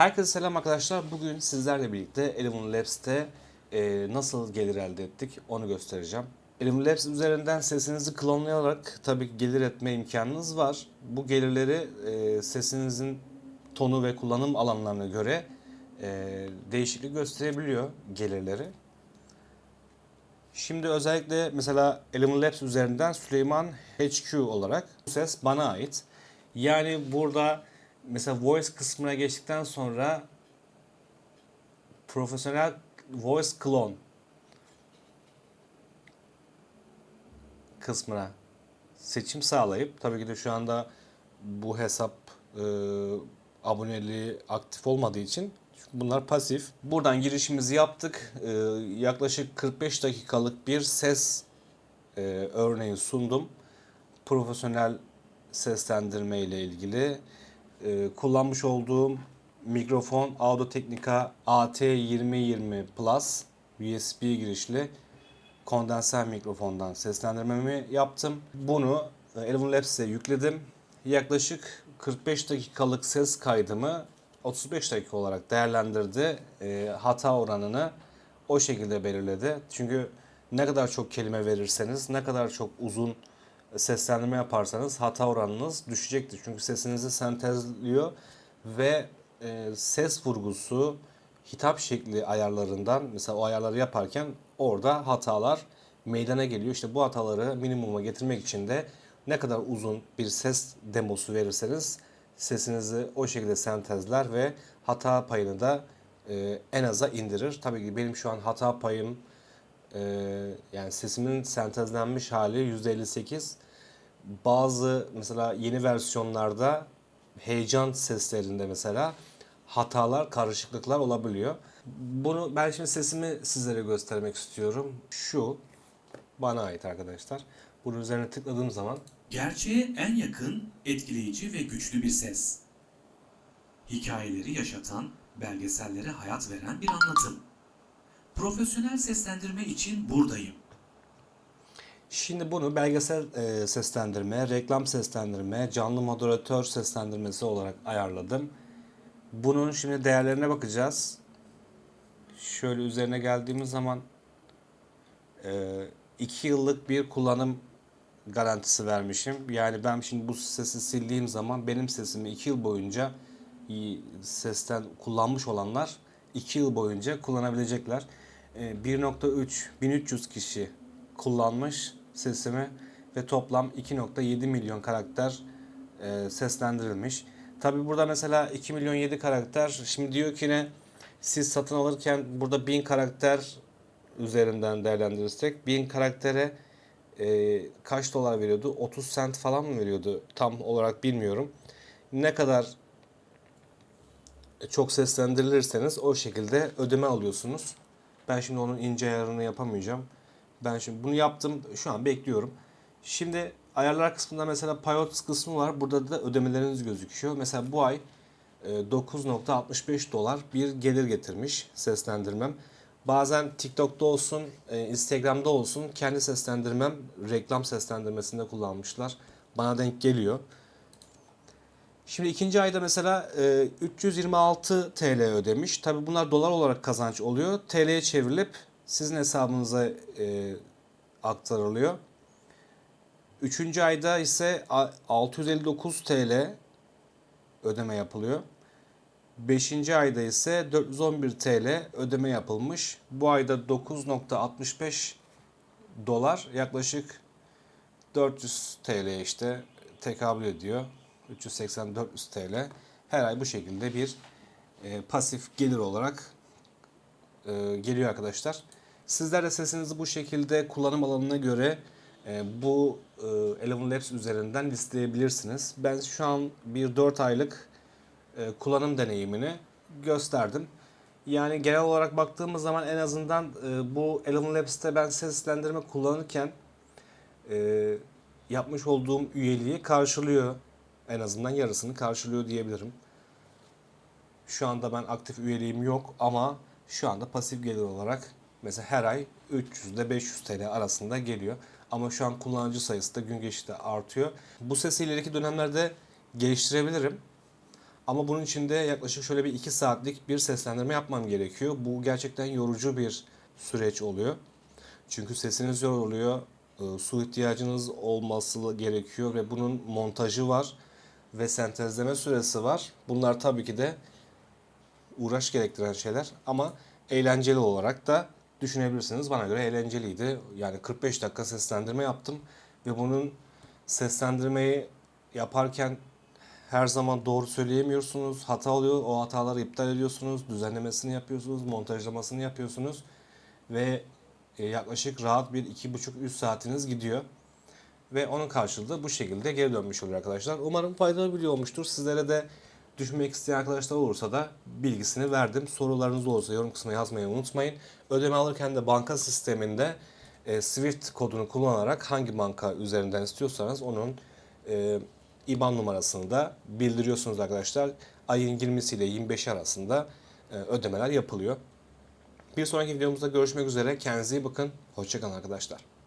Herkese selam arkadaşlar. Bugün sizlerle birlikte Eleven Labs'te e, nasıl gelir elde ettik onu göstereceğim. Eleven Labs üzerinden sesinizi klonlayarak tabii ki gelir etme imkanınız var. Bu gelirleri e, sesinizin tonu ve kullanım alanlarına göre e, değişiklik gösterebiliyor gelirleri. Şimdi özellikle mesela Eleven Labs üzerinden Süleyman HQ olarak bu ses bana ait. Yani burada mesela voice kısmına geçtikten sonra profesyonel voice clone kısmına seçim sağlayıp tabii ki de şu anda bu hesap e, aboneliği aktif olmadığı için bunlar pasif. Buradan girişimizi yaptık. E, yaklaşık 45 dakikalık bir ses e, örneği sundum. Profesyonel seslendirme ile ilgili e, kullanmış olduğum mikrofon Audio Technica AT2020 Plus USB girişli kondenser mikrofondan seslendirmemi yaptım. Bunu e, Eleven Labs'e yükledim. Yaklaşık 45 dakikalık ses kaydımı 35 dakika olarak değerlendirdi. E, hata oranını o şekilde belirledi. Çünkü ne kadar çok kelime verirseniz, ne kadar çok uzun seslendirme yaparsanız hata oranınız düşecektir. Çünkü sesinizi sentezliyor ve e, ses vurgusu, hitap şekli ayarlarından mesela o ayarları yaparken orada hatalar meydana geliyor. İşte bu hataları minimuma getirmek için de ne kadar uzun bir ses demosu verirseniz sesinizi o şekilde sentezler ve hata payını da e, en aza indirir. Tabii ki benim şu an hata payım e, yani sesimin sentezlenmiş hali %58. Bazı mesela yeni versiyonlarda heyecan seslerinde mesela hatalar, karışıklıklar olabiliyor. Bunu ben şimdi sesimi sizlere göstermek istiyorum. Şu bana ait arkadaşlar. Bunun üzerine tıkladığım zaman Gerçeğe en yakın, etkileyici ve güçlü bir ses. Hikayeleri yaşatan, belgesellere hayat veren bir anlatım. Profesyonel seslendirme için buradayım. Şimdi bunu belgesel e, seslendirme, reklam seslendirme, canlı moderatör seslendirmesi olarak ayarladım. Bunun şimdi değerlerine bakacağız. Şöyle üzerine geldiğimiz zaman 2 yıllık bir kullanım garantisi vermişim. Yani ben şimdi bu sesi sildiğim zaman benim sesimi 2 yıl boyunca sesten kullanmış olanlar 2 yıl boyunca kullanabilecekler. E, 1.3 1300 kişi kullanmış sesimi ve toplam 2.7 milyon karakter e, seslendirilmiş. Tabi burada mesela 2 milyon 7 karakter şimdi diyor ki ne siz satın alırken burada 1000 karakter üzerinden değerlendirirsek 1000 karaktere e, kaç dolar veriyordu? 30 sent falan mı veriyordu? Tam olarak bilmiyorum. Ne kadar çok seslendirilirseniz o şekilde ödeme alıyorsunuz. Ben şimdi onun ince ayarını yapamayacağım. Ben şimdi bunu yaptım. Şu an bekliyorum. Şimdi ayarlar kısmında mesela payot kısmı var. Burada da ödemeleriniz gözüküyor. Mesela bu ay e, 9.65 dolar bir gelir getirmiş seslendirmem. Bazen TikTok'ta olsun, e, Instagram'da olsun kendi seslendirmem reklam seslendirmesinde kullanmışlar. Bana denk geliyor. Şimdi ikinci ayda mesela e, 326 TL ödemiş. Tabi bunlar dolar olarak kazanç oluyor. TL'ye çevrilip sizin hesabınıza e, aktarılıyor. Üçüncü ayda ise a- 659 TL ödeme yapılıyor. Beşinci ayda ise 411 TL ödeme yapılmış. Bu ayda 9.65 dolar yaklaşık 400 TL işte tekabül ediyor. 380-400 TL. Her ay bu şekilde bir e, pasif gelir olarak e, geliyor arkadaşlar. Sizler de sesinizi bu şekilde kullanım alanına göre e, bu e, Eleven Labs üzerinden listeleyebilirsiniz. Ben şu an bir 4 aylık e, kullanım deneyimini gösterdim. Yani genel olarak baktığımız zaman en azından e, bu Eleven Labs'te ben seslendirme kullanırken e, yapmış olduğum üyeliği karşılıyor. En azından yarısını karşılıyor diyebilirim. Şu anda ben aktif üyeliğim yok ama şu anda pasif gelir olarak mesela her ay 300 ile 500 TL arasında geliyor. Ama şu an kullanıcı sayısı da gün geçtikçe artıyor. Bu sesi ileriki dönemlerde geliştirebilirim. Ama bunun için de yaklaşık şöyle bir 2 saatlik bir seslendirme yapmam gerekiyor. Bu gerçekten yorucu bir süreç oluyor. Çünkü sesiniz yoruluyor, e, su ihtiyacınız olması gerekiyor ve bunun montajı var ve sentezleme süresi var. Bunlar tabii ki de uğraş gerektiren şeyler ama eğlenceli olarak da düşünebilirsiniz. Bana göre eğlenceliydi. Yani 45 dakika seslendirme yaptım ve bunun seslendirmeyi yaparken her zaman doğru söyleyemiyorsunuz. Hata oluyor. O hataları iptal ediyorsunuz. Düzenlemesini yapıyorsunuz. Montajlamasını yapıyorsunuz. Ve e, yaklaşık rahat bir 2,5-3 saatiniz gidiyor. Ve onun karşılığı bu şekilde geri dönmüş oluyor arkadaşlar. Umarım faydalı video olmuştur. Sizlere de düşünmek isteyen arkadaşlar olursa da bilgisini verdim. Sorularınız olursa yorum kısmına yazmayı unutmayın. Ödeme alırken de banka sisteminde e, Swift kodunu kullanarak hangi banka üzerinden istiyorsanız onun e, IBAN numarasını da bildiriyorsunuz arkadaşlar. Ayın 20'si ile 25 arasında e, ödemeler yapılıyor. Bir sonraki videomuzda görüşmek üzere. Kendinize iyi bakın. Hoşçakalın arkadaşlar.